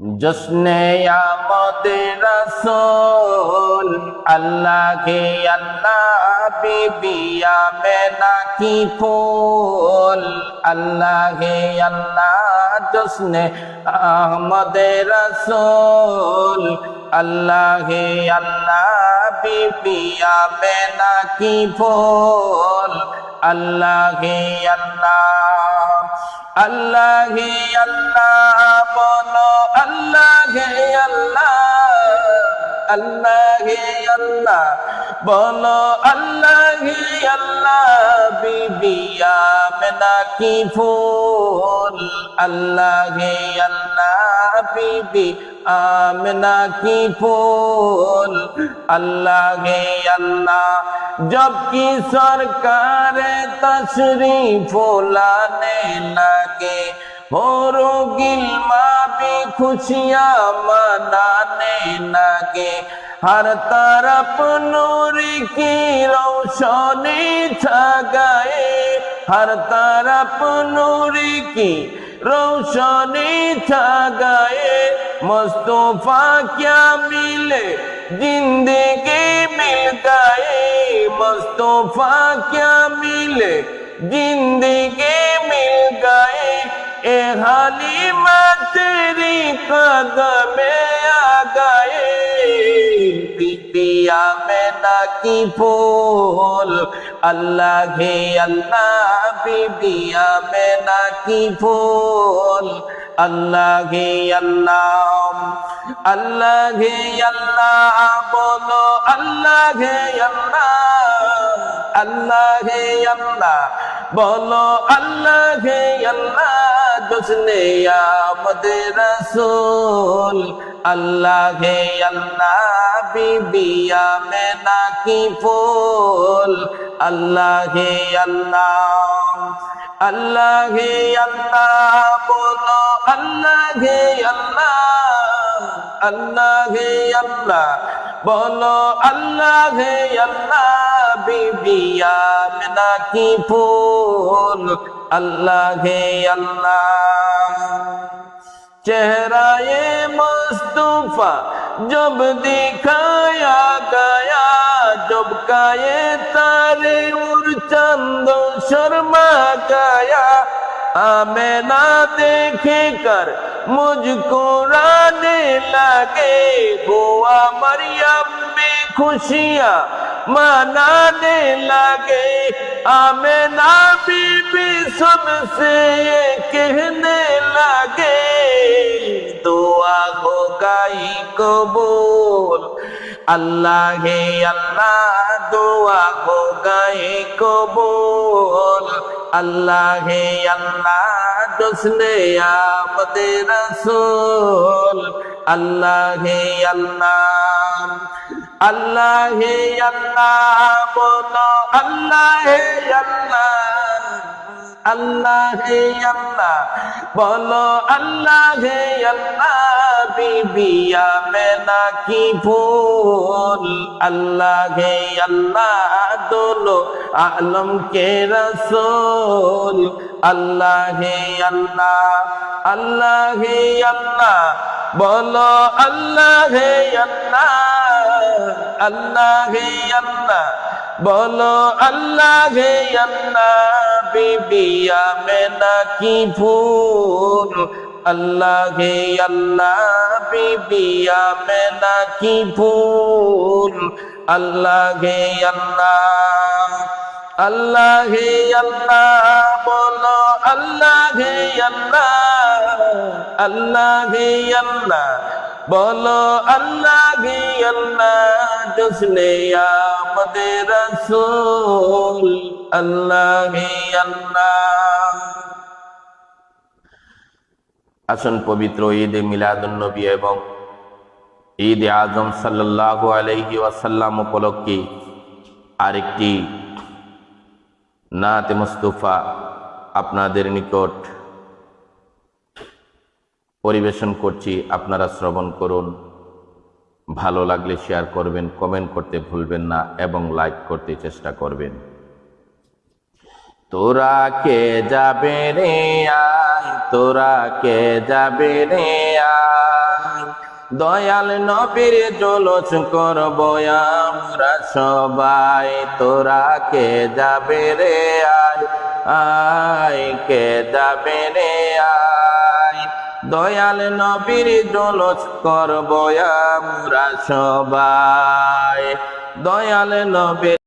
জশ্নে আমদে রসোল আল্লাহ কে আল্লাহ বিবিয়া মেনা কি ফুল আল্লাহ কে আল্লাহ জশ্নে আহমদে রসোল আল্লাহ কে আল্লাহ বিবিয়া মেনা কি ফুল আল্লাহ কে আল্লাহ আল্লাহ হে আল্লাহ বলো আল্লাহ হে আল্লাহ, বলো আল্লাহ হে আল্লাহ বিবিয়া মেনা কি ফুল? আল্লাহ হে আল্লাহ, বিবি আমনা কি ফুল? আল্লাহ হে আল্লাহ জবকি সরকার তশরি ফুলানে লাগে হোরো গিলমা भी खुशियाँ मनाने लगे। हर तरफ़ नूर की रोशनी छा गए। हर तरफ़ नूर की रोशनी छा गए। मुस्तफ़ा क्या मिले ज़िंदगी मिल गए? मुस्तफ़ा क्या मिले ज़िंदगी मिल गए? হালিমা তেরি কদমে আগায়ে পিপিয়া মে নাকি ফুল আল্লাহ হে আল্লাহ পিপিয়া মে নাকি ফুল আল্লাহ হে আল্লাহ আল্লাহ হে আল্লাহ বলো, আল্লাহ হে আল্লাহ আল্লাহ হে আল্লাহ। বলো আল্লাহ হে আল্লাহ জোসনে আমাদের রসুল। আল্লাহ হে আল্লাহ বিবিয়া মে নাকি ফুল। আল্লাহ হে আল্লাহ আল্লাহ আল্লাহ বলো আল্লাহ হে আল্লাহ আল্লাহ হে আল্লাহ বলো আল্লাহ হে আল্লাহ बीबिया मिना की फूल अल्लाह हे अल्लाह चेहरा ये मुस्तफ़ा जब दिखाया गया जब का ये तारे और चंद शर्मा गया आमेना देखे कर मुझको राने लगे बुआ मरियम में खुशियाँ मनाने लगे आमेना बीबी सबसे ये कहने लगे दुआ हो गई कबूल अल्लाह हे अल्लाह दुआ हो गए कबूल अल्लाह हे अल्लाह दुसने आमद रसूल अल्लाह हे अल्लाह আল্লাহ হে আল্লাহ বলো, আল্লাহ হে আল্লাহ আল্লাহ হে আল্লাহ বলো, আল্লাহ হে আল্লাহ বিবিয়া মেলা কি ভুল? আল্লাহ হে আল্লাহ দোলো আলম কে রসোল। আল্লাহ হে আল্লাহ আল্লাহ হে আল্লাহ বলো, আল্লাহ হে আল্লাহ আল্লাহ হে আল্লাহ, বলো আল্লাহ হে আল্লাহ, বিবি আমে নাকি ভুল? আল্লাহ হে আল্লাহ, বিবি আমে নাকি ভুল? আল্লাহ হে আল্লাহ আল্লাহ হে আল্লাহ, বলো আল্লাহ হে আল্লাহ আল্লাহ হে আল্লাহ বলো আল্লাহ গে আল্লাহ, জসনে আমদে রসুল। আল্লাহ গে আল্লাহ। আসুন পবিত্র ঈদে মিলাদুন্নবী এবং ঈদে আজম সাল্লাহ আলহি ওয়াসাল্লাম উপলক্ষে আরেকটি নাতে মুস্তফা আপনাদের নিকট পরিবেশন করছি, আপনারা শ্রবণ করুন। ভালো লাগলে শেয়ার করবেন কমেন্ট করতে ভুলবেন না এবং লাইক করতে চেষ্টা করবেন। তোরা কে যাবে রে আয়? তোরা কে যাবে রে আয়? দয়াল নবীর জলস করব আমরা সবাই। তোরা কে যাবে রে আয়? আয় কে যাবে রে আয়? দয়াল নবীর জলস করব আমরা দয়াল নবীর